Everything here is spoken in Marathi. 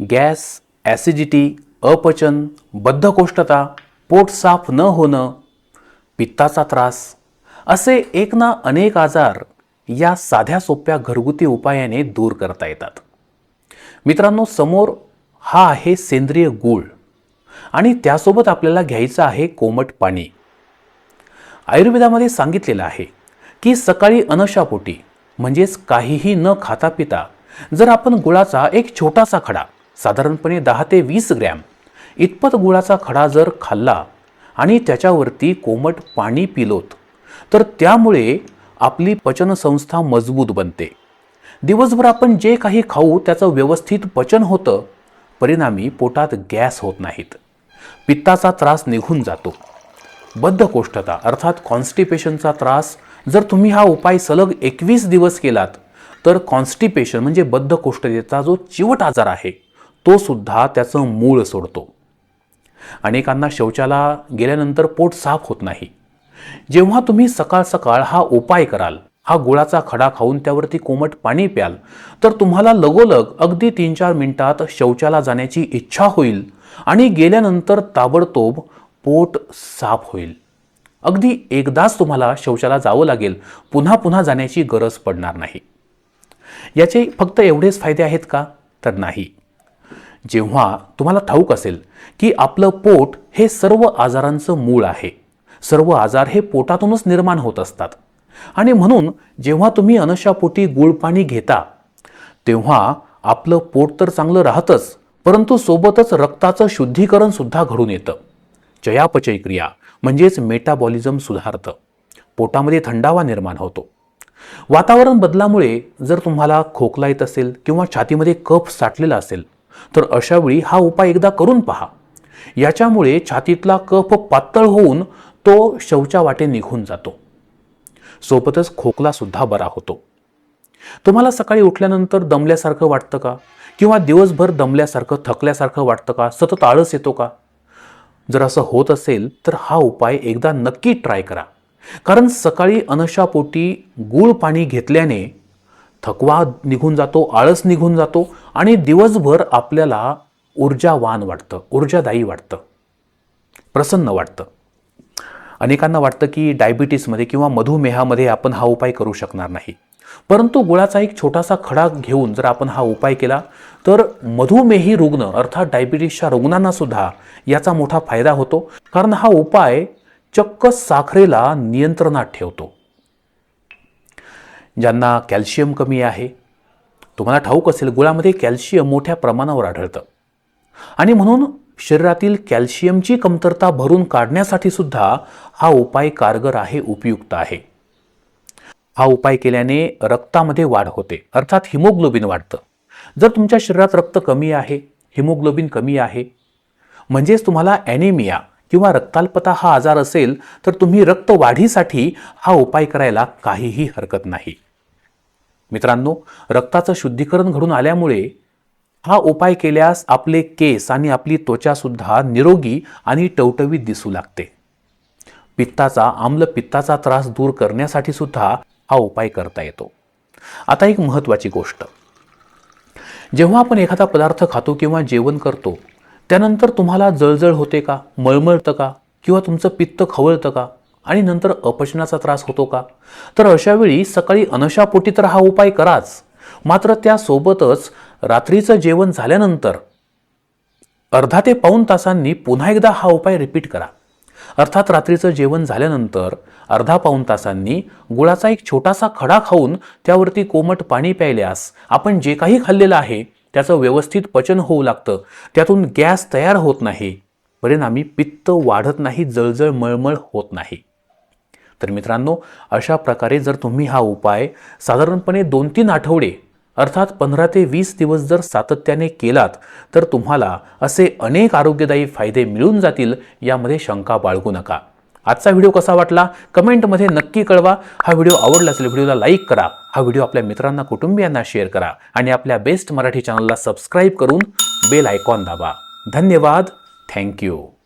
गॅस ॲसिडिटी अपचन बद्धकोष्ठता पोट साफ न होणं पित्ताचा त्रास असे एक ना अनेक आजार या साध्या सोप्या घरगुती उपायाने दूर करता येतात. मित्रांनो समोर हा आहे सेंद्रिय गूळ आणि त्यासोबत आपल्याला घ्यायचं आहे कोमट पाणी. आयुर्वेदामध्ये सांगितलेलं आहे की सकाळी अनशापोटी म्हणजेच काहीही न खाता पिता जर आपण गुळाचा एक छोटासा खडा साधारणपणे दहा ते वीस ग्रॅम. इतपत गुळाचा खडा जर खाल्ला आणि त्याच्यावरती कोमट पाणी पिलोत तर त्यामुळे आपली पचनसंस्था मजबूत बनते. दिवसभर आपण जे काही खाऊ त्याचं व्यवस्थित पचन होतं परिणामी पोटात गॅस होत नाहीत. पित्ताचा त्रास निघून जातो. बद्धकोष्ठता अर्थात कॉन्स्टिपेशनचा त्रास जर तुम्ही हा उपाय सलग एकवीस दिवस केलात तर कॉन्स्टिपेशन म्हणजे बद्धकोष्ठतेचा जो चिवट आजार आहे तो सुद्धा त्याचं मूळ सोडतो. अनेकांना शौचाला गेल्यानंतर पोट साफ होत नाही. जेव्हा तुम्ही सकाळ सकाळ हा उपाय कराल हा गुळाचा खडा खाऊन त्यावरती कोमट पाणी प्याल तर तुम्हाला लगोलग अगदी तीन चार मिनिटात शौचाला जाण्याची इच्छा होईल आणि गेल्यानंतर ताबडतोब पोट साफ होईल. अगदी एकदाच तुम्हाला शौचाला जावं लागेल पुन्हा पुन्हा जाण्याची गरज पडणार नाही. याचे फक्त एवढेच फायदे आहेत का? तर नाही. जेव्हा तुम्हाला ठाऊक असेल की आपलं पोट हे सर्व आजारांचं मूळ आहे. सर्व आजार हे पोटातूनच निर्माण होत असतात. आणि म्हणून जेव्हा तुम्ही अनशापोटी गुळपाणी घेता तेव्हा आपलं पोट तर चांगलं राहतंच परंतु सोबतच रक्ताचं शुद्धीकरण सुद्धा घडून येतं. चयापचय क्रिया म्हणजेच मेटाबॉलिझम सुधारतं. पोटामध्ये थंडावा निर्माण होतो. वातावरण बदलामुळे जर तुम्हाला खोकला येत असेल किंवा छातीमध्ये कफ साठलेला असेल तर अशावेळी हा उपाय एकदा करून पहा. याच्यामुळे छातीतला कफ पातळ होऊन तो शौचा वाटे निघून जातो. सोबतच खोकलासुद्धा बरा होतो. तुम्हाला सकाळी उठल्यानंतर दमल्यासारखं वाटतं का? किंवा दिवसभर दमल्यासारखं थकल्यासारखं वाटतं का? सतत आळस येतो का? जर असं होत असेल तर हा उपाय एकदा नक्की ट्राय करा. कारण सकाळी अनशापोटी गूळ पाणी घेतल्याने थकवा निघून जातो आळस निघून जातो आणि दिवसभर आपल्याला ऊर्जावान वाटतं ऊर्जादायी वाटतं प्रसन्न वाटतं. अनेकांना वाटतं की डायबिटीसमध्ये किंवा मधुमेहामध्ये आपण हा उपाय करू शकणार नाही. परंतु गुळाचा एक छोटासा खडा घेऊन जर आपण हा उपाय केला तर मधुमेही रुग्ण अर्थात डायबिटीसच्या रुग्णांना सुद्धा याचा मोठा फायदा होतो. कारण हा उपाय चक्क साखरेला नियंत्रणात ठेवतो. ज्यांना कॅल्शियम कमी आहे. तुम्हाला ठाऊक असेल गुळामध्ये कॅल्शियम मोठ्या प्रमाणावर आढळतं. आणि म्हणून शरीरातील कॅल्शियमची कमतरता भरून काढण्यासाठी सुद्धा हा उपाय कारगर आहे उपयुक्त आहे. हा उपाय केल्याने रक्तामध्ये वाढ होते अर्थात हिमोग्लोबिन वाढतं. जर तुमच्या शरीरात रक्त कमी आहे हिमोग्लोबिन कमी आहे म्हणजेच तुम्हाला ॲनिमिया किंवा रक्ताल्पता हा आजार असेल तर तुम्ही रक्त वाढीसाठी हा उपाय करायला काहीही हरकत नाही. मित्रांनो रक्ताचं शुद्धीकरण घडून आल्यामुळे हा उपाय केल्यास आपले केस आणि आपली त्वचा सुद्धा निरोगी आणि टवटवीत दिसू लागते. पित्ताचा आम्ल पित्ताचा त्रास दूर करण्यासाठी सुद्धा हा उपाय करता येतो. आता एक महत्त्वाची गोष्ट. जेव्हा आपण एखादा पदार्थ खातो किंवा जेवण करतो त्यानंतर तुम्हाला जळजळ होते का? मळमळतं का? किंवा तुमचं पित्त खवळतं का? आणि नंतर अपचनाचा त्रास होतो का? तर अशावेळी सकाळी अनशापोटी तर हा उपाय कराच. मात्र त्यासोबतच रात्रीचं जेवण झाल्यानंतर अर्धा ते पाऊन तासांनी पुन्हा एकदा हा उपाय रिपीट करा. अर्थात रात्रीचं जेवण झाल्यानंतर अर्धा पाऊन तासांनी गुळाचा एक छोटासा खडा खाऊन त्यावरती कोमट पाणी प्यायल्यास आपण जे काही खाल्लेलं आहे त्याचं व्यवस्थित पचन होऊ लागतं. त्यातून गॅस तयार होत नाही. परिणामी पित्त वाढत नाही जळजळ मळमळ होत नाही. तर मित्रांनो अशा प्रकारे जर तुम्ही हा उपाय साधारणपणे दोन तीन आठवडे अर्थात पंधरा ते वीस दिवस जर सातत्याने केलात तर तुम्हाला असे अनेक आरोग्यदायी फायदे मिळून जातील यामध्ये शंका बाळगू नका. आजचा व्हिडिओ कसा वाटला? कमेंटमध्ये नक्की कळवा. हा व्हिडिओ आवडला असेल व्हिडिओला लाईक करा. हा व्हिडिओ आपल्या मित्रांना कुटुंबियांना शेअर करा. आणि आपल्या बेस्ट मराठी चॅनलला सबस्क्राईब करून बेल आयकॉन दाबा. धन्यवाद. थँक्यू.